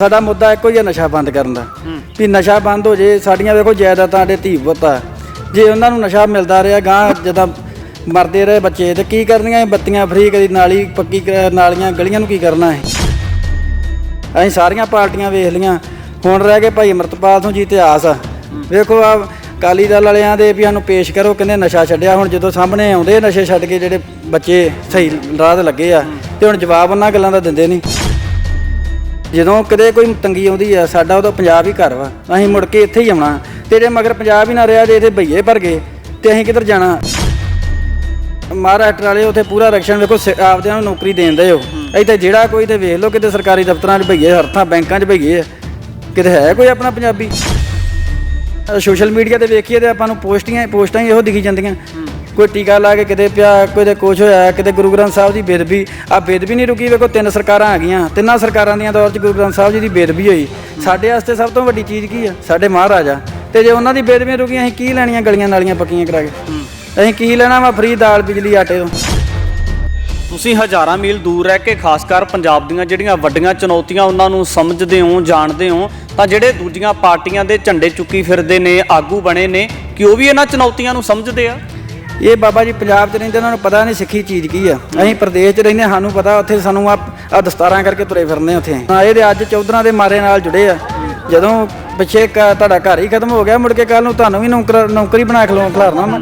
ਸਾਡਾ ਮੁੱਦਾ ਇੱਕੋ ਹੀ ਹੈ ਨਸ਼ਾ ਬੰਦ ਕਰਨ ਦਾ। ਵੀ ਨਸ਼ਾ ਬੰਦ ਹੋ ਜੇ ਸਾਡੀਆਂ ਵੇਖੋ ਜਾਇਦਾਦਾਂ ਦੇ ਧੀ ਪੁੱਤ ਆ। ਜੇ ਉਹਨਾਂ ਨੂੰ ਨਸ਼ਾ ਮਿਲਦਾ ਰਿਹਾ ਗਾਂ ਜਦਾਂ ਮਰਦੇ ਰਹੇ ਬੱਚੇ ਤੇ ਕੀ ਕਰਨੀਆਂ ਇਹ ਬੱਤੀਆਂ ਫਰੀ ਕਦੀ ਨਾਲੀ ਪੱਕੀ ਕਰ- ਨਾਲੀਆਂ ਗਲੀਆਂ ਨੂੰ ਕੀ ਕਰਨਾ ਹੈ ਅਸੀਂ ਸਾਰੀਆਂ ਪਾਰਟੀਆਂ ਵੇਖ ਲੀਆਂ ਹੁਣ ਰਹਿ ਗਏ ਭਾਈ ਅਮਰਤਪਾਲ ਸਿੰਘ ਜੀ ਇਤਿਹਾਸ ਆ। ਵੇਖੋ ਆ ਕਾਲੀ ਦਲ ਵਾਲਿਆਂ ਦੇ ਵੀ ਸਾਨੂੰ ਪੇਸ਼ ਕਰੋ ਕਹਿੰਦੇ ਨਸ਼ਾ ਛੱਡਿਆ ਹੁਣ ਜਦੋਂ ਸਾਹਮਣੇ ਆਉਂਦੇ ਨਸ਼ੇ ਛੱਡ ਕੇ ਜਿਹੜੇ ਬੱਚੇ ਸਹੀ ਰਾਹ ਤੇ ਲੱਗੇ ਆ ਤੇ ਹੁਣ ਜਵਾਬ ਉਹਨਾਂ ਗੱਲਾਂ ਦਾ ਦਿੰਦੇ ਨਹੀਂ ਜਦੋਂ ਕਦੇ ਕੋਈ ਤੰਗੀ ਆਉਂਦੀ ਆ ਸਾਡਾ ਉਹਦਾ ਪੰਜਾਬ ਹੀ ਘਰ ਵਾ। ਅਸੀਂ ਮੁੜ ਕੇ ਇੱਥੇ ਹੀ ਆਉਣਾ। ਤੇ ਜੇ ਮਗਰ ਪੰਜਾਬ ਹੀ ਨਾ ਰਿਹਾ ਜੇ ਇੱਥੇ ਭਈਏ ਭਰ ਗਏ ਤੇ ਅਸੀਂ ਕਿੱਧਰ ਜਾਣਾ? ਮਹਾਰਾਸ਼ਟਰ ਵਾਲੇ ਉੱਥੇ ਪੂਰਾ ਰਕਸ਼ਨ ਵੇਖੋ ਆਪਦਿਆਂ ਨੂੰ ਨੌਕਰੀ ਦੇਂਦੇ ਹੋ। ਇੱਥੇ ਜਿਹੜਾ ਕੋਈ ਤੇ ਵੇਖ ਲਓ ਕਿਤੇ ਸਰਕਾਰੀ ਦਫ਼ਤਰਾਂ 'ਚ ਭਈਏ ਹਰਥਾਂ ਬੈਂਕਾਂ 'ਚ ਭਈਏ ਕਿਤੇ ਹੈ ਕੋਈ ਆਪਣਾ ਪੰਜਾਬੀ? ਸੋਸ਼ਲ ਮੀਡੀਆ ਤੇ ਵੇਖੀਏ ਤੇ ਆਪਾਂ ਨੂੰ ਪੋਸਟੀਆਂ ਪੋਸਟਾਂ ਹੀ ਇਹੋ ਦਿਖੀ ਜਾਂਦੀਆਂ। ਕੋਈ ਟੀਕਾ ਲਾ ਕੇ ਕਿਤੇ ਪਿਆ ਕੋਈ ਤੇ ਕੁਛ ਹੋਇਆ ਕਿਤੇ ਗੁਰੂ ਗ੍ਰੰਥ ਸਾਹਿਬ ਦੀ ਬੇਦਬੀ ਆ ਬੇਦਬੀ ਨਹੀਂ ਰੁਕੀ ਵੇਖੋ ਤਿੰਨ ਸਰਕਾਰਾਂ ਆ ਗਈਆਂ ਤਿੰਨਾਂ ਸਰਕਾਰਾਂ ਦੀਆਂ ਦੌਰ 'ਚ ਗੁਰੂ ਗ੍ਰੰਥ ਸਾਹਿਬ ਜੀ ਦੀ ਬੇਦਬੀ ਹੋਈ। ਸਾਡੇ ਵਾਸਤੇ ਸਭ ਤੋਂ ਵੱਡੀ ਚੀਜ਼ ਕੀ ਆ? ਸਾਡੇ ਮਹਾਰਾਜਾ। ਤੇ ਜੇ ਉਹਨਾਂ ਦੀ ਬੇਦਬੀ ਰੁਕੀ ਅਸੀਂ ਕੀ ਲੈਣੀਆਂ ਗਲੀਆਂ ਨਾਲੀਆਂ ਪੱਕੀਆਂ ਕਰਾ ਕੇ? ਅਸੀਂ ਕੀ ਲੈਣਾ ਵਾ? ਫਰੀ ਦਾਲ ਬਿਜਲੀ ਆਟੇ ਤੋਂ। ਤੁਸੀਂ ਹਜ਼ਾਰਾਂ ਮੀਲ ਦੂਰ ਰਹਿ ਕੇ ਖਾਸ ਕਰ ਪੰਜਾਬ ਦੀਆਂ ਜਿਹੜੀਆਂ ਵੱਡੀਆਂ ਚੁਣੌਤੀਆਂ ਉਹਨਾਂ ਨੂੰ ਸਮਝਦੇ ਹੋ ਜਾਣਦੇ ਹੋ ਤਾਂ ਜਿਹੜੇ ਦੂਜੀਆਂ ਪਾਰਟੀਆਂ ਦੇ ਝੰਡੇ ਚੁੱਕੀ ਫਿਰਦੇ ਨੇ ਆਗੂ ਬਣੇ ਨੇ ਕਿ ਉਹ ਵੀ ਇਹਨਾਂ ਚੁਣੌਤੀਆਂ ਨੂੰ ਸਮਝਦੇ ਆ? ਇਹ ਬਾਬਾ ਜੀ ਪੰਜਾਬ 'ਚ ਰਹਿੰਦੇ, ਉਹਨਾਂ ਨੂੰ ਪਤਾ ਨਹੀਂ ਸਿੱਖੀ ਚੀਜ਼ ਕੀ ਆ। ਅਸੀਂ ਪ੍ਰਦੇਸ਼ 'ਚ ਰਹਿੰਦੇ ਸਾਨੂੰ ਪਤਾ ਉੱਥੇ ਸਾਨੂੰ ਆ ਆ ਦਸਤਾਰਾਂ ਕਰਕੇ ਤੁਰੇ ਫਿਰਦੇ ਉੱਥੇ। ਹਾਂ, ਇਹਦੇ ਅੱਜ ਚੌਧਰਾਂ ਦੇ ਮਾਰੇ ਨਾਲ ਜੁੜੇ ਆ। ਜਦੋਂ ਪਿੱਛੇ ਕ- ਤੁਹਾਡਾ ਘਰ ਹੀ ਖਤਮ ਹੋ ਗਿਆ, ਮੁੜ ਕੇ ਕੱਲ ਨੂੰ ਤੁਹਾਨੂੰ ਵੀ ਨੌਕਰ, ਨੌਕਰੀ ਬਣਾ ਖਲੋ ਖਲਾਰਨਾ ਉਹਨਾਂ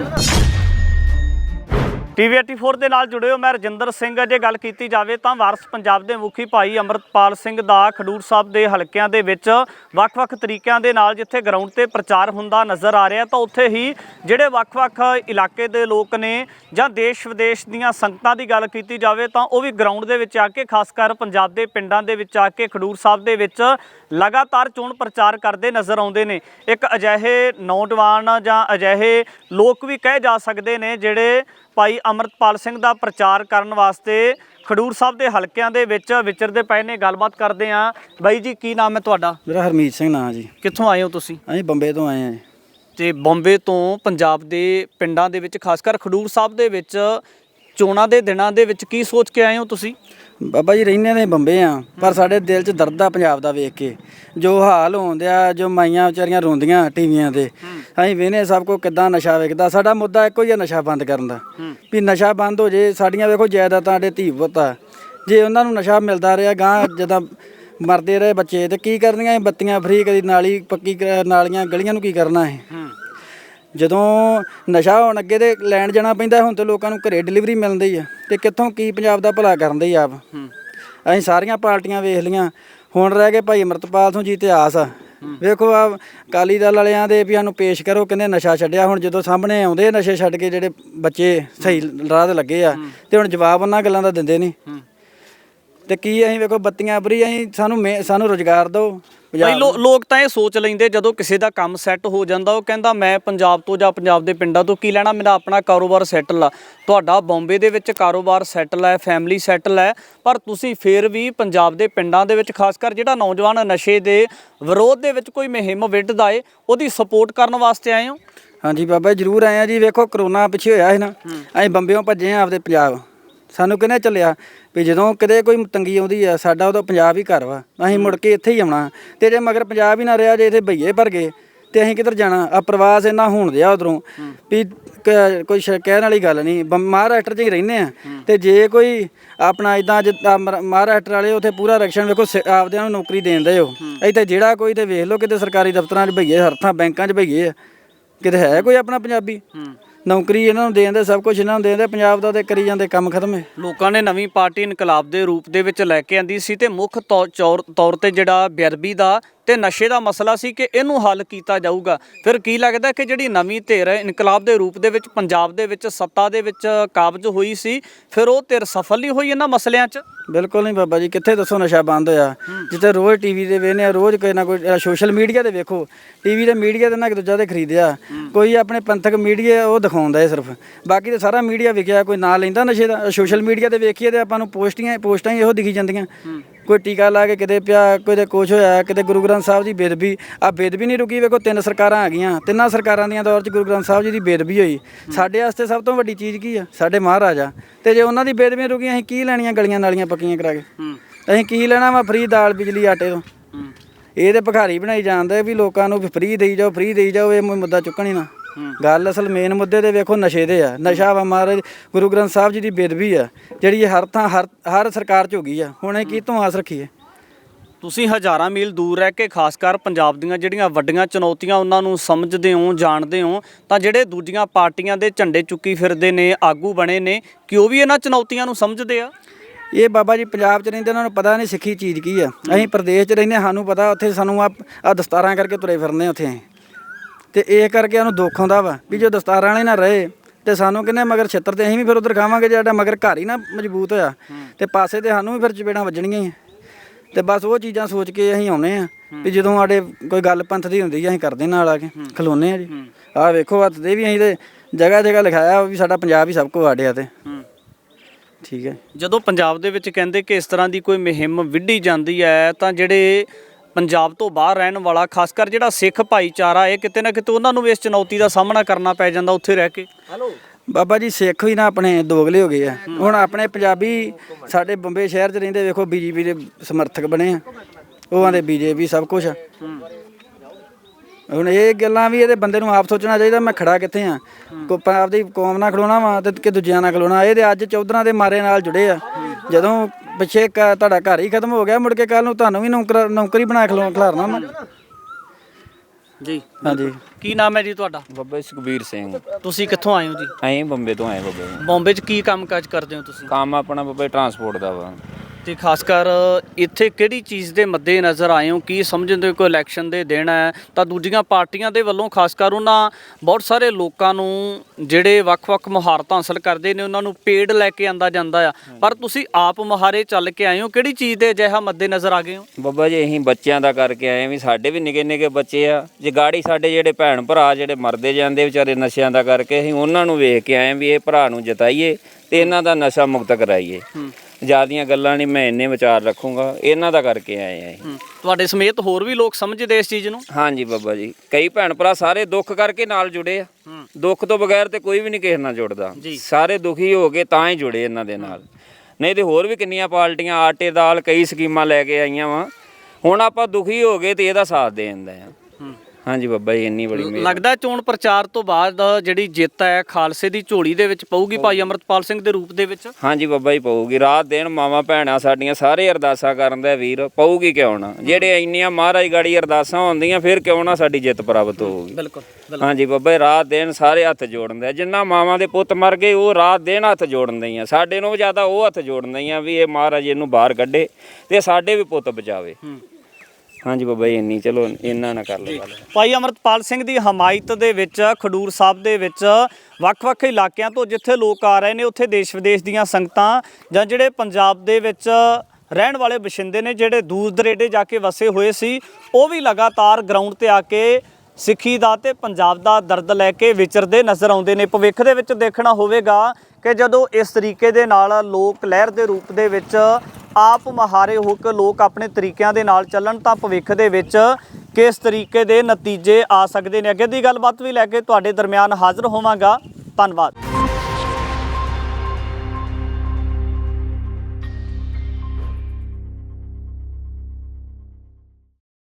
ਟੀਵੀ 84 ਦੇ ਨਾਲ ਜੁੜੇ ਹੋ ਮੈਂ ਰਜਿੰਦਰ ਸਿੰਘ ਜੇ ਗੱਲ ਕੀਤੀ ਜਾਵੇ ਤਾਂ ਵਾਰਸ ਪੰਜਾਬ ਦੇ ਮੁਖੀ ਭਾਈ ਅਮਰਤਪਾਲ ਸਿੰਘ ਦਾ ਖਡੂਰ ਸਾਹਿਬ ਦੇ ਹਲਕਿਆਂ ਦੇ ਵਿੱਚ ਵੱਖ-ਵੱਖ ਤਰੀਕਿਆਂ ਦੇ ਨਾਲ ਜਿੱਥੇ ਗਰਾਊਂਡ ਤੇ ਪ੍ਰਚਾਰ ਹੁੰਦਾ ਨਜ਼ਰ ਆ ਰਿਹਾ ਤਾਂ ਉੱਥੇ ਹੀ ਜਿਹੜੇ ਵੱਖ-ਵੱਖ ਇਲਾਕੇ ਦੇ ਲੋਕ ਨੇ ਜਾਂ ਦੇਸ਼ ਵਿਦੇਸ਼ ਦੀਆਂ ਸੰਗਤਾਂ ਦੀ ਗੱਲ ਕੀਤੀ ਜਾਵੇ ਤਾਂ ਉਹ ਵੀ ਗਰਾਊਂਡ ਦੇ ਵਿੱਚ ਆ ਕੇ, ਖਾਸ ਕਰ ਪੰਜਾਬ ਦੇ ਪਿੰਡਾਂ ਦੇ ਵਿੱਚ ਆ ਕੇ ਖਡੂਰ ਸਾਹਿਬ ਦੇ ਵਿੱਚ ਲਗਾਤਾਰ ਚੋਣ ਪ੍ਰਚਾਰ ਕਰਦੇ ਨਜ਼ਰ ਆਉਂਦੇ ਨੇ। ਇੱਕ ਅਜਿਹੇ ਨੌਜਵਾਨ ਜਾਂ ਅਜਿਹੇ ਲੋਕ ਵੀ ਕਹੇ ਜਾ ਸਕਦੇ ਨੇ ਜਿਹੜੇ ਭਾਈ ਅਮਰਤਪਾਲ ਸਿੰਘ ਦਾ ਪ੍ਰਚਾਰ ਕਰਨ ਵਾਸਤੇ ਖਡੂਰ ਸਾਹਿਬ ਦੇ ਹਲਕਿਆਂ ਦੇ ਵਿੱਚ ਵਿਚਰਦੇ ਪਏ ਨੇ ਗੱਲਬਾਤ ਕਰਦੇ ਆ ਬਾਈ ਜੀ ਕੀ ਨਾਮ ਹੈ ਤੁਹਾਡਾ? ਮੇਰਾ ਹਰਮੀਤ ਸਿੰਘ ਨਾਂ ਜੀ। ਕਿੱਥੋਂ ਆਏ ਹੋ ਤੁਸੀਂ? ਅਸੀਂ ਬੰਬੇ ਤੋਂ ਆਏ ਆ ਜੀ। ਤੇ ਬੰਬੇ ਤੋਂ ਪੰਜਾਬ ਦੇ ਪਿੰਡਾਂ ਦੇ ਵਿੱਚ ਖਾਸ ਕਰ ਖਡੂਰ ਸਾਹਿਬ ਦੇ ਵਿੱਚ ਚੋਣਾਂ ਦੇ ਦਿਨਾਂ ਦੇ ਵਿੱਚ ਕੀ ਸੋਚ ਕੇ ਆਏ ਹੋ ਤੁਸੀਂ? ਬਾਬਾ ਜੀ ਰਹਿੰਦੇ ਨੇ ਬੰਬੇ ਆ ਪਰ ਸਾਡੇ ਦਿਲ 'ਚ ਦਰਦ ਆ ਪੰਜਾਬ ਦਾ ਵੇਖ ਕੇ। ਜੋ ਹਾਲ ਹੋਉਂਦਿਆ ਜੋ ਮਾਈਆਂ ਵਿਚਾਰੀਆਂ ਰੋਂਦੀਆਂ ਟੀਵੀਆਂ ਤੇ ਅਸੀਂ ਵੇਨੇ ਸਭ ਕੋ ਕਿੱਦਾਂ ਨਸ਼ਾ ਵੇਖਦਾ। ਸਾਡਾ ਮੁੱਦਾ ਇੱਕੋ ਹੀ ਆ ਨਸ਼ਾ ਬੰਦ ਕਰਨ ਦਾ। ਵੀ ਨਸ਼ਾ ਬੰਦ ਹੋ ਜੇ ਸਾਡੀਆਂ ਵੇਖੋ ਜਾਇਦਾਦਾਂ ਦੇ ਧੀ ਪੁੱਤ ਆ। ਜੇ ਉਹਨਾਂ ਨੂੰ ਨਸ਼ਾ ਮਿਲਦਾ ਰਿਹਾ ਗਾਂ ਜਦਾਂ ਮਰਦੇ ਰਹੇ ਬੱਚੇ ਤੇ ਕੀ ਕਰਨੀਆਂ ਇਹ ਬੱਤੀਆਂ ਫਰੀ ਕਦੀ ਨਾਲੀ ਪੱਕੀ ਕਰ- ਨਾਲੀਆਂ ਗਲੀਆਂ ਨੂੰ ਕੀ ਕਰਨਾ ਹੈ। ਜਦੋਂ ਨਸ਼ਾ ਹੋਣ ਅੱਗੇ ਤੇ ਲੈਣ ਜਾਣਾ ਪੈਂਦਾ ਹੁਣ ਤੇ ਲੋਕਾਂ ਨੂੰ ਘਰੇ ਡਿਲੀਵਰੀ ਮਿਲਦੀ ਆ। ਤੇ ਕਿੱਥੋਂ ਕੀ ਪੰਜਾਬ ਦਾ ਭਲਾ ਕਰਨ ਦੇ ਆਪ? ਅਸੀਂ ਸਾਰੀਆਂ ਪਾਰਟੀਆਂ ਵੇਖ ਲੀਆਂ ਹੁਣ ਰਹਿ ਗਏ ਭਾਈ ਅਮਰਤਪਾਲ ਸਿੰਘ ਜੀ ਇਤਿਹਾਸ ਆ। ਵੇਖੋ ਆ ਕਾਲੀ ਦਲ ਵਾਲਿਆਂ ਦੇ ਵੀ ਸਾਨੂੰ ਪੇਸ਼ ਕਰੋ ਕਹਿੰਦੇ ਨਸ਼ਾ ਛੱਡਿਆ। ਹੁਣ ਜਦੋਂ ਸਾਹਮਣੇ ਆਉਂਦੇ ਨਸ਼ੇ ਛੱਡ ਕੇ ਜਿਹੜੇ ਬੱਚੇ ਸਹੀ ਰਾਹ ਤੇ ਲੱਗੇ ਆ ਤੇ ਹੁਣ ਜਵਾਬ ਉਹਨਾਂ ਗੱਲਾਂ ਦਾ ਦਿੰਦੇ ਨਹੀਂ। ਤੇ ਕੀ ਅਸੀਂ ਵੇਖੋ ਬੱਤੀਆਂ ਫਰੀ ਅਸੀਂ ਸਾਨੂੰ ਮਿਹ- ਸਾਨੂੰ ਰੋਜ਼ਗਾਰ ਦਿਓ। ਲੋ- ਲੋਕ ਤਾਂ ਇਹ ਸੋਚ ਲੈਂਦੇ ਜਦੋਂ ਕਿਸੇ ਦਾ ਕੰਮ ਸੈੱਟ ਹੋ ਜਾਂਦਾ ਉਹ ਕਹਿੰਦਾ ਮੈਂ ਪੰਜਾਬ ਤੋਂ ਜਾਂ ਪੰਜਾਬ ਦੇ ਪਿੰਡਾਂ ਤੋਂ ਕੀ ਲੈਣਾ? ਮੇਰਾ ਆਪਣਾ ਕਾਰੋਬਾਰ ਸੈਟਲ ਆ। ਤੁਹਾਡਾ ਬੰਬੇ ਦੇ ਵਿੱਚ ਕਾਰੋਬਾਰ ਸੈਟਲ ਹੈ ਫੈਮਿਲੀ ਸੈਟਲ ਹੈ ਪਰ ਤੁਸੀਂ ਫੇਰ ਵੀ ਪੰਜਾਬ ਦੇ ਪਿੰਡਾਂ ਦੇ ਵਿੱਚ ਖਾਸ ਕਰ ਜਿਹੜਾ ਨੌਜਵਾਨ ਨਸ਼ੇ ਦੇ ਵਿਰੋਧ ਦੇ ਵਿੱਚ ਕੋਈ ਮੁਹਿੰਮ ਵਿੱਢਦਾ ਏ ਉਹਦੀ ਸਪੋਰਟ ਕਰਨ ਵਾਸਤੇ ਆਏ ਹੋ? ਹਾਂਜੀ ਬਾਬਾ ਜ਼ਰੂਰ ਆਏ ਆ ਜੀ। ਵੇਖੋ ਕਰੋਨਾ ਪਿੱਛੇ ਹੋਇਆ ਸੀ ਨਾ। ਅਸੀਂ ਬੰਬਿਓਂ ਭੱਜੇ ਆ ਆਪਦੇ ਪੰਜਾਬ। ਸਾਨੂੰ ਕਿਹਨੇ ਚੱਲਿਆ ਵੀ ਜਦੋਂ ਕਿਤੇ ਕੋਈ ਤੰਗੀ ਆਉਂਦੀ ਆ ਸਾਡਾ ਉਹਦਾ ਪੰਜਾਬ ਹੀ ਘਰ ਵਾ ਅਸੀਂ ਮੁੜ ਕੇ ਇੱਥੇ ਹੀ ਆਉਣਾ। ਤੇ ਜੇ ਮਗਰ ਪੰਜਾਬ ਹੀ ਨਾ ਰਿਹਾ ਜੇ ਇੱਥੇ ਭਈਏ ਭਰ ਗਏ ਤੇ ਅਸੀਂ ਕਿੱਧਰ ਜਾਣਾ? ਆ ਪ੍ਰਵਾਸ ਇੰਨਾ ਹੋਣ ਦਿਆ ਉਧਰੋਂ। ਵੀ ਕ- ਕੋਈ ਸ਼- ਕਹਿਣ ਵਾਲੀ ਗੱਲ ਨਹੀਂ ਬ- ਮਹਾਰਾਸ਼ਟਰ 'ਚ ਹੀ ਰਹਿੰਦੇ ਆ। ਤੇ ਜੇ ਕੋਈ ਆਪਣਾ ਇਦਾਂ ਮਹਾਰਾਸ਼ਟਰ ਵਾਲੇ ਉੱਥੇ ਪੂਰਾ ਰਕਸ਼ਨ ਵੇਖੋ ਸ- ਆਪਦਿਆਂ ਨੂੰ ਨੌਕਰੀ ਦੇਂਦੇ ਹੋ। ਇੱਥੇ ਜਿਹੜਾ ਕੋਈ ਤੇ ਵੇਖ ਲਓ ਕਿਤੇ ਸਰਕਾਰੀ ਦਫ਼ਤਰਾਂ 'ਚ ਭਈਏ ਹਰਥਾਂ ਬੈਂਕਾਂ 'ਚ ਭਈਏ ਆ। ਕਿਤੇ ਹੈ ਕੋਈ ਆਪਣਾ ਪੰਜਾਬੀ? ਨੌਕਰੀ ਇਹਨਾਂ ਨੂੰ ਦੇ ਸਭ ਕੁਝ ਇਹਨਾਂ ਨੂੰ ਦੇ ਪੰਜਾਬ ਦਾ ਤੇ ਕਰੀ ਜਾਂਦੇ ਕੰਮ ਖਤਮ ਹੈ। ਲੋਕਾਂ ਨੇ ਨਵੀਂ ਪਾਰਟੀ ਇਨਕਲਾਬ ਦੇ ਰੂਪ ਦੇ ਵਿੱਚ ਲੈ ਕੇ ਆਂਦੀ ਸੀ ਤੇ ਮੁੱਖ ਤੌਰ- ਤੇ ਜਿਹੜਾ ਬੇਅਦਬੀ ਦਾ ਤੇ ਨਸ਼ੇ ਦਾ ਮਸਲਾ ਸੀ ਕਿ ਇਹਨੂੰ ਹੱਲ ਕੀਤਾ ਜਾਊਗਾ। ਫਿਰ ਕੀ ਲੱਗਦਾ ਕਿ ਜਿਹੜੀ ਨਵੀਂ ਧਿਰ ਹੈ ਇਨਕਲਾਬ ਦੇ ਰੂਪ ਦੇ ਵਿੱਚ ਪੰਜਾਬ ਦੇ ਵਿੱਚ ਸੱਤਾ ਦੇ ਵਿੱਚ ਕਾਬਜ ਹੋਈ ਸੀ ਫਿਰ ਉਹ ਧਿਰ ਸਫਲ ਨਹੀਂ ਹੋਈ ਇਹਨਾਂ ਮਸਲਿਆਂ 'ਚ? ਬਿਲਕੁਲ ਨਹੀਂ ਬਾਬਾ ਜੀ ਕਿੱਥੇ ਦੱਸੋ ਨਸ਼ਾ ਬੰਦ ਹੋਇਆ? ਜਿੱਥੇ ਰੋਜ਼ ਟੀਵੀ ਤੇ ਵੇਖਦੇ ਆ ਰੋਜ਼ ਕੋਈ ਨਾ ਕੋਈ ਸੋਸ਼ਲ ਮੀਡੀਆ ਤੇ ਵੇਖੋ। ਟੀਵੀ ਤੇ ਮੀਡੀਆ ਤੇ ਨਾ ਇੱਕ ਦੂਜਾ ਤੇ ਖਰੀਦਿਆ। ਕੋਈ ਆਪਣੇ ਪੰਥਕ ਮੀਡੀਆ ਉਹ ਦਿਖਾਉਂਦਾ ਹੈ ਸਿਰਫ। ਬਾਕੀ ਤੇ ਸਾਰਾ ਮੀਡੀਆ ਵਿਕਿਆ ਕੋਈ ਨਾਂ ਲੈਂਦਾ ਨਸ਼ੇ ਦਾ। ਸੋਸ਼ਲ ਮੀਡੀਆ ਤੇ ਵੇਖੀਏ ਤੇ ਆਪਾਂ ਨੂੰ ਪੋਸਟੀਆਂ ਪੋਸਟਾਂ ਹੀ ਇਹੋ ਦਿਖੀ ਜਾਂਦੀਆਂ। ਕੋਈ ਟੀਕਾ ਲਾ ਕੇ ਕਿਤੇ ਪਿਆ ਕੋਈ ਤੇ ਕੁਛ ਹੋਇਆ ਕਿਤੇ ਗੁਰੂ ਗ੍ਰੰਥ ਸਾਹਿਬ ਦੀ ਬੇਦਬੀ ਆ ਬੇਦਬੀ ਨਹੀਂ ਰੁਕੀ ਵੇਖੋ ਤਿੰਨ ਸਰਕਾਰਾਂ ਆ ਗਈਆਂ। ਤਿੰਨਾਂ ਸਰਕਾਰਾਂ ਦੀਆਂ ਦੌਰ 'ਚ ਗੁਰੂ ਗ੍ਰੰਥ ਸਾਹਿਬ ਜੀ ਦੀ ਬੇਦਬੀ ਹੋਈ। ਸਾਡੇ ਵਾਸਤੇ ਸਭ ਤੋਂ ਵੱਡੀ ਚੀਜ਼ ਕੀ ਆ? ਸਾਡੇ ਮਹਾਰਾਜਾ। ਤੇ ਜੇ ਉਹਨਾਂ ਦੀ ਬੇਦਬੀ ਰੁਕੀ ਅਸੀਂ ਕੀ ਲੈਣੀਆਂ ਗਲੀਆਂ ਨਾਲੀਆਂ ਪੱਕੀਆਂ ਕਰਾ ਕੇ? ਅਸੀਂ ਕੀ ਲੈਣਾ ਵਾ? ਫਰੀ ਦਾਲ ਬਿਜਲੀ ਆਟੇ ਤੋਂ। ਇਹ ਤੇ ਭਿਖਾਰੀ ਬਣਾਈ ਜਾਂਦੇ ਵੀ ਲੋਕਾਂ ਨੂੰ ਫ੍ਰੀ ਦੇਈ ਜਾਓ ਫ੍ਰੀ ਦੇਈ ਜਾਓ ਇਹ ਮੁੱਦਾ ਚੁੱਕਣੀ ਨਾ। ਗੱਲ ਅਸਲ ਮੇਨ ਮੁੱਦੇ ਤੇ ਵੇਖੋ ਨਸ਼ੇ ਦੇ ਆ। ਨਸ਼ਾ ਵਾ ਮਹਾਰਾਜ ਗੁਰੂ ਗ੍ਰੰਥ ਸਾਹਿਬ ਜੀ ਦੀ ਬੇਦਬੀ ਆ ਜਿਹੜੀ ਇਹ ਹਰ ਥਾਂ ਹਰ ਹਰ ਸਰਕਾਰ ਚ ਹੋ ਗਈ ਆ। ਹੁਣ ਇਹ ਕੀ ਤੋਂ ਆਸ ਰੱਖੀਏ? ਤੁਸੀਂ ਹਜ਼ਾਰਾਂ ਮੀਲ ਦੂਰ ਰਹਿ ਕੇ ਖਾਸ ਕਰ ਪੰਜਾਬ ਦੀਆਂ ਜਿਹੜੀਆਂ ਵੱਡੀਆਂ ਚੁਣੌਤੀਆਂ ਉਹਨਾਂ ਨੂੰ ਸਮਝਦੇ ਹੋ ਜਾਣਦੇ ਹੋ ਤਾਂ ਜਿਹੜੇ ਦੂਜੀਆਂ ਪਾਰਟੀਆਂ ਦੇ ਝੰਡੇ ਚੁੱਕੀ ਫਿਰਦੇ ਨੇ ਆਗੂ ਬਣੇ ਨੇ ਕਿ ਉਹ ਵੀ ਇਹਨਾਂ ਚੁਣੌਤੀਆਂ ਨੂੰ ਸਮਝਦੇ ਆ? ਇਹ ਬਾਬਾ ਜੀ ਪੰਜਾਬ ਚ ਰਹਿੰਦੇ ਉਹਨਾਂ ਨੂੰ ਪਤਾ ਨਹੀਂ ਸਿੱਖੀ ਚੀਜ਼ ਕੀ ਆ। ਅਸੀਂ ਪ੍ਰਦੇਸ਼ ਚ ਰਹਿੰਦੇ ਸਾਨੂੰ ਪਤਾ ਉੱਥੇ ਸਾਨੂੰ ਆ ਦਸਤਾਰਾਂ ਕਰਕੇ ਤੁਰੇ ਫਿਰਨੇ ਉੱਥੇ। ਤੇ ਇਹ ਕਰਕੇ ਉਹਨੂੰ ਦੁੱਖ ਆਉਂਦਾ ਵਾ ਵੀ ਜੋ ਦਸਤਾਰਾਂ ਵਾਲੇ ਨਾ ਰਹੇ ਤੇ ਸਾਨੂੰ ਕਿੰਨੇ ਮਗਰ ਛਿੱਤਰ ਤੇ ਅਸੀਂ ਵੀ ਫਿਰ ਉਧਰ ਖਾਵਾਂਗੇ ਜਿਹੜਾ ਮਗਰ ਘਰ ਹੀ ਨਾ ਮਜ਼ਬੂਤ ਹੋਇਆ। ਤੇ ਪਾਸੇ ਤੇ ਸਾਨੂੰ ਵੀ ਫਿਰ ਚਪੇੜਾਂ ਵੱਜਣਗੀਆਂ ਹੀ। ਤੇ ਬਸ ਉਹ ਚੀਜ਼ਾਂ ਸੋਚ ਕੇ ਅਸੀਂ ਆਉਨੇ ਆ ਵੀ ਜਦੋਂ ਸਾਡੇ ਕੋਈ ਗੱਲ ਪੰਥ ਦੀ ਹੁੰਦੀ ਆ ਅਸੀਂ ਕਰਦੇ ਨਾਲ ਆ ਕੇ ਖਲੋਨੇ ਆ ਜੀ। ਆਹ ਵੇਖੋ ਹੱਥ ਦੇ ਵੀ ਅਸੀਂ ਤੇ ਜਗ੍ਹਾ ਜਗ੍ਹਾ ਲਿਖਾਇਆ ਵੀ ਸਾਡਾ ਪੰਜਾਬ ਹੀ ਸਭ ਕੁਝ ਆੜਿਆ ਤੇ। ਠੀਕ ਹੈ। ਜਦੋਂ ਪੰਜਾਬ ਦੇ ਵਿੱਚ ਕਹਿੰਦੇ ਕਿ ਇਸ ਤਰ੍ਹਾਂ ਦੀ ਕੋਈ ਮੁਹਿੰਮ ਵਿੱਢੀ ਜਾਂਦੀ ਹੈ ਤਾਂ ਜਿਹੜੇ ਪੰਜਾਬ ਤੋਂ ਬਾਹਰ ਰਹਿਣ ਵਾਲਾ ਖਾਸ ਕਰ ਜਿਹੜਾ ਸਿੱਖ ਭਾਈਚਾਰਾ ਹੈ ਕਿਤੇ ਨਾ ਕਿਤੇ ਉਹਨਾਂ ਨੂੰ ਵੀ ਇਸ ਚੁਣੌਤੀ ਦਾ ਸਾਹਮਣਾ ਕਰਨਾ ਪੈ ਜਾਂਦਾ ਉੱਥੇ ਰਹਿ ਕੇ। ਬਾਬਾ ਜੀ ਸਿੱਖ ਵੀ ਨਾ ਆਪਣੇ ਦੋਗਲੇ ਹੋ ਗਏ ਆ। ਹੁਣ ਆਪਣੇ ਪੰਜਾਬੀ ਸਾਡੇ ਬੰਬੇ ਸ਼ਹਿਰ 'ਚ ਰਹਿੰਦੇ ਵੇਖੋ ਬੀਜੇਪੀ ਦੇ ਸਮਰਥਕ ਬਣੇ ਆ। ਉਹ ਆਂਦੇ ਬੀਜੇਪੀ ਸਭ ਕੁਝ ਆ। ਹੁਣ ਇਹ ਗੱਲਾਂ ਵੀ ਇਹਦੇ ਬੰਦੇ ਨੂੰ ਆਪ ਸੋਚਣਾ ਚਾਹੀਦਾ ਮੈਂ ਖੜਾ ਕਿੱਥੇ ਆ? ਕੋ ਆਪਦੀ ਕੌਮ ਨਾਲ ਖਲੋਣਾ ਵਾ ਤੇ ਕਿ ਦੂਜਿਆਂ ਨਾਲ ਖਲੋਣਾ। ਇਹ ਤੇ ਅੱਜ ਚੌਧਰਾਂ ਦੇ ਮਾਰੇ ਨਾਲ ਜੁੜੇ ਆ। ਜਦੋਂ ਪਿੱਛੇ ਕ- ਤੁਹਾਡਾ ਘਰ ਹੀ ਖਤਮ ਹੋ ਗਿਆ ਮੁੜ ਕੇ ਕੱਲ ਨੂੰ ਤੁਹਾਨੂੰ ਵੀ ਨੌਕਰ ਨੌਕਰੀ ਬਣਾ ਖਲੋ ਖਿਲਾਰਨਾ ਮੈਂ। ਜੀ। ਹਾਂਜੀ। ਕੀ ਨਾਮ ਹੈ ਜੀ ਤੁਹਾਡਾ? ਬੱਬਾ ਸੁਖਬੀਰ ਸਿੰਘ। ਤੁਸੀਂ ਕਿੱਥੋਂ ਆਏ ਹੋ ਜੀ? ਅਸੀਂ ਬੰਬੇ ਤੋਂ ਆਏ ਬੱਬੇ। ਬੰਬੇ 'ਚ ਕੀ ਕੰਮਕਾਜ ਕਰਦੇ ਹੋ ਤੁਸੀਂ? ਕੰਮ ਆਪਣਾ ਬੱਬੇ ਟਰਾਂਸਪੋਰਟ ਦਾ ਵਾ। ਤੇ ਖਾਸ ਕਰ ਇੱਥੇ ਕਿਹੜੀ ਚੀਜ਼ ਦੇ ਮੱਦੇ ਨਜ਼ਰ ਆਏ ਹੋ? ਕੀ ਸਮਝਦੇ ਹੋ ਕੋਈ ਇਲੈਕਸ਼ਨ ਦੇ ਦਿਨ ਹੈ? ਤਾਂ ਦੂਜੀਆਂ ਪਾਰਟੀਆਂ ਦੇ ਵੱਲੋਂ ਖਾਸ ਕਰ ਉਹਨਾਂ ਬਹੁਤ ਸਾਰੇ ਲੋਕਾਂ ਨੂੰ ਜਿਹੜੇ ਵੱਖ-ਵੱਖ ਮੁਹਾਰਤਾਂ ਹਾਸਲ ਕਰਦੇ ਨੇ, ਉਹਨਾਂ ਨੂੰ ਪੇੜ ਲੈ ਕੇ ਆਂਦਾ ਜਾਂਦਾ ਆ। ਪਰ ਤੁਸੀਂ ਆਪ ਮੁਹਾਰੇ ਚੱਲ ਕੇ ਆਏ ਹੋ, ਕਿਹੜੀ ਚੀਜ਼ ਦੇ ਅਜਿਹਾ ਮੱਦੇ ਨਜ਼ਰ ਆ ਗਏ ਹੋ? ਬੱਬਾ ਜੀ, ਅਸੀਂ ਬੱਚਿਆਂ ਦਾ ਕਰਕੇ ਆਏ ਵੀ ਸਾਡੇ ਵੀ ਨਿੱਕੇ ਨਿੱਕੇ ਬੱਚੇ ਆ। ਜੇ ਗਾੜੀ ਸਾਡੇ ਜਿਹੜੇ ਭੈਣ ਭਰਾ ਜਿਹੜੇ ਮਰਦੇ ਜਾਂਦੇ ਵਿਚਾਰੇ ਨਸ਼ਿਆਂ ਦਾ ਕਰਕੇ, ਅਸੀਂ ਉਹਨਾਂ ਨੂੰ ਵੇਖ ਕੇ ਆਏ ਵੀ ਇਹ ਭਰਾ ਨੂੰ ਜਤਾਈਏ। ਤੇ ਇਹਨਾਂ ਦਾ ਨਸ਼ਾ ਮੁਕਤ ਕਰਾਈਏ। ਜਿਆਦੀਆਂ ਗੱਲਾਂ ਨਹੀਂ ਮੈਂ ਇੰਨੇ ਵਿਚਾਰ ਰੱਖੂੰਗਾ। ਇਹਨਾਂ ਦਾ ਕਰਕੇ ਆਏ ਆ। ਤੁਹਾਡੇ ਸਮੇਤ ਹੋਰ ਵੀ ਲੋਕ ਸਮਝਦੇ ਇਸ ਚੀਜ਼ ਨੂੰ? ਹਾਂਜੀ ਬੱਬਾ ਜੀ। ਕਈ ਭੈਣ ਭਰਾ ਸਾਰੇ ਦੁੱਖ ਕਰਕੇ ਨਾਲ ਜੁੜੇ ਆ। ਦੁੱਖ ਤੋਂ ਬਗੈਰ ਤੇ ਕੋਈ ਵੀ ਨਹੀਂ ਕਿਸੇ ਨਾਲ ਜੁੜਦਾ। ਸਾਰੇ ਦੁਖੀ ਹੋ ਕੇ ਤਾਂ ਹੀ ਜੁੜੇ ਇਹਨਾਂ ਦੇ ਨਾਲ। ਨਹੀਂ ਤੇ ਹੋਰ ਵੀ ਕਿੰਨੀਆਂ ਪਾਰਟੀਆਂ ਆਟੇ ਦਾਲ ਕਈ ਸਕੀਮਾਂ ਲੈ ਕੇ ਆਈਆਂ ਵਾ। ਹੁਣ ਆਪਾਂ ਦੁਖੀ ਹੋ ਗਏ ਤੇ ਇਹਦਾ ਸਾਥ ਦੇ ਦਿੰਦਾ ਆ। ਹਾਂਜੀ ਬੱਬਾ ਜੀ ਇੰਨੀ ਬੜੀ ਮਿਹਰ। ਲੱਗਦਾ ਚੋਣ ਪ੍ਰਚਾਰ ਤੋਂ ਬਾਅਦ ਜਿਹੜੀ ਜਿੱਤ ਹੈ ਖਾਲਸੇ ਦੀ ਝੋਲੀ ਦੇ ਵਿੱਚ ਪਊਗੀ ਭਾਈ ਅਮਰਤਪਾਲ ਸਿੰਘ ਦੇ ਰੂਪ ਦੇ ਵਿੱਚ? ਹਾਂਜੀ ਬੱਬਾ ਜੀ ਪਊਗੀ। ਰਾਤ ਦਿਨ ਮਾਵਾਂ ਭੈਣਾਂ ਸਾਡੀਆਂ ਸਾਰੇ ਅਰਦਾਸਾਂ ਕਰਨ ਦਾ ਵੀਰ ਪਊਗੀ ਕਿਉਂ ਨਾ? ਜਿਹੜੇ ਇੰਨੀਆਂ ਮਹਾਰਾਜ ਗਾੜੀ ਅਰਦਾਸਾਂ ਹੁੰਦੀਆਂ ਫਿਰ ਕਿਉਂ ਨਾ ਸਾਡੀ ਜਿੱਤ ਪ੍ਰਾਪਤ ਹੋਊਗੀ? ਬਿਲਕੁਲ ਹਾਂਜੀ ਬੱਬਾ ਜੀ, ਰਾਤ ਦਿਨ ਸਾਰੇ ਹੱਥ ਜੋੜਨ ਦੇ ਜਿੰਨਾ ਮਾਵਾਂ ਦੇ ਪੁੱਤ ਮਰ ਗਏ ਉਹ ਰਾਤ ਦਿਨ ਹੱਥ ਜੋੜਨ ਦਈਆਂ ਸਾਡੇ ਨੂੰ ਵੀ ਜ਼ਿਆਦਾ ਉਹ ਹੱਥ ਜੋੜਨ ਦਈਆਂ ਵੀ ਇਹ ਮਹਾਰਾਜ ਇਹਨੂੰ ਬਾਹਰ ਕੱਢੇ ਤੇ ਸਾਡੇ ਵੀ ਪੁੱਤ ਬਚਾਵੇ। ਹਾਂਜੀ ਬਾਬਾ ਜੀ, ਇੰਨੀ, ਚਲੋ ਇੰਨਾ ਨਾ ਕਰ ਲਓ ਗੱਲ। ਭਾਈ ਅਮਰਤਪਾਲ ਸਿੰਘ ਦੀ ਹਮਾਇਤ ਦੇ ਵਿੱਚ, ਖਡੂਰ ਸਾਹਿਬ ਦੇ ਵਿੱਚ, ਵੱਖ-ਵੱਖ ਇਲਾਕਿਆਂ ਤੋਂ ਜਿੱਥੇ ਲੋਕ ਆ ਰਹੇ ਨੇ, ਉੱਥੇ ਦੇਸ਼ ਵਿਦੇਸ਼ ਦੀਆਂ ਸੰਗਤਾਂ ਜਾਂ ਜਿਹੜੇ ਪੰਜਾਬ ਦੇ ਵਿੱਚ ਰਹਿਣ ਵਾਲੇ ਵਸਿੰਦੇ ਨੇ, ਜਿਹੜੇ ਦੂਰ ਦਰੇਡੇ ਜਾ ਕੇ ਵਸੇ ਹੋਏ ਸੀ, ਉਹ ਵੀ ਲਗਾਤਾਰ ਗਰਾਊਂਡ ਤੇ ਆ ਕੇ ਸਿੱਖੀ ਦਾ ਤੇ ਪੰਜਾਬ ਦਾ ਦਰਦ ਲੈ ਕੇ ਵਿਚਰਦੇ ਨਜ਼ਰ ਆਉਂਦੇ ਨੇ। ਭਵਿੱਖ ਦੇ ਵਿੱਚ ਦੇਖਣਾ ਹੋਵੇਗਾ ਕਿ ਜਦੋਂ ਇਸ ਤਰੀਕੇ ਦੇ ਨਾਲ ਲੋਕ ਲਹਿਰ ਦੇ ਰੂਪ ਦੇ ਵਿੱਚ ਆਪ ਮਹਾਰੇ ਹੋ ਕੇ ਲੋਕ ਆਪਣੇ ਤਰੀਕਿਆਂ ਦੇ ਨਾਲ ਚੱਲਣ, ਤਾਂ ਭਵਿੱਖ ਦੇ ਵਿੱਚ ਕਿਸ ਤਰੀਕੇ ਦੇ ਨਤੀਜੇ ਆ ਸਕਦੇ ਨੇ? ਅੱਗੇ ਦੀ ਗੱਲਬਾਤ ਵੀ ਲੈ ਕੇ ਤੁਹਾਡੇ ਦਰਮਿਆਨ ਹਾਜ਼ਰ ਹੋਵਾਂਗਾ। ਧੰਨਵਾਦ।